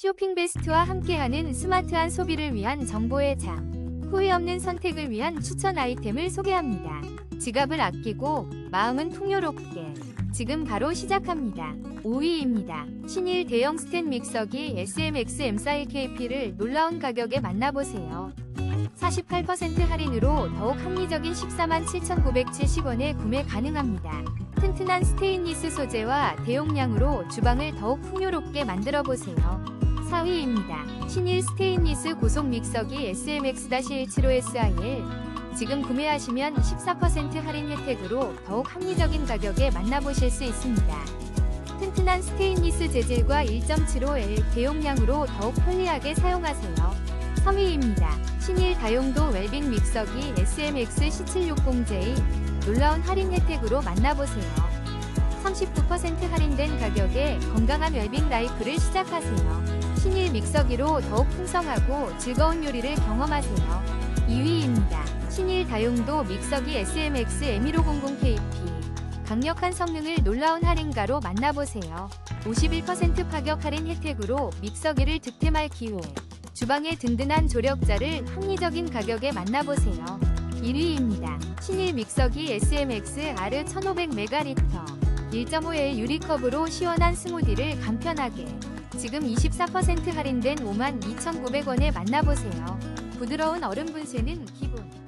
쇼핑 베스트와 함께하는 스마트한 소비를 위한 정보의 장. 후회 없는 선택을 위한 추천 아이템을 소개합니다. 지갑을 아끼고 마음은 풍요롭게. 지금 바로 시작합니다. 5위입니다. 신일 대형 스탠 믹서기 SMX M41KP를 놀라운 가격에 만나보세요. 48% 할인으로 더욱 합리적인 14만 7,970원에 구매 가능합니다. 튼튼한 스테인리스 소재와 대용량으로 주방을 더욱 풍요롭게 만들어 보세요. 4위입니다. 신일 스테인리스 고속 믹서기 SMX-175SIL 지금 구매하시면 14% 할인 혜택으로 더욱 합리적인 가격에 만나보실 수 있습니다. 튼튼한 스테인리스 재질과 1.75L 대용량으로 더욱 편리하게 사용하세요. 3위입니다. 신일 다용도 웰빙 믹서기 SMX C760J 놀라운 할인 혜택으로 만나보세요. 39% 할인된 가격에 건강한 웰빙 라이프를 시작하세요. 신일 믹서기로 더욱 풍성하고 즐거운 요리를 경험하세요. 2위입니다. 신일 다용도 믹서기 SMX M1500KP 강력한 성능을 놀라운 할인가로 만나보세요. 51% 파격 할인 혜택으로 믹서기를 득템할 기회. 주방의 든든한 조력자를 합리적인 가격에 만나보세요. 1위입니다. 신일 믹서기 SMX R 1500ml 1.5L 유리컵으로 시원한 스무디를 간편하게 지금 24% 할인된 52,900원에 만나보세요. 부드러운 얼음 분쇄는 기본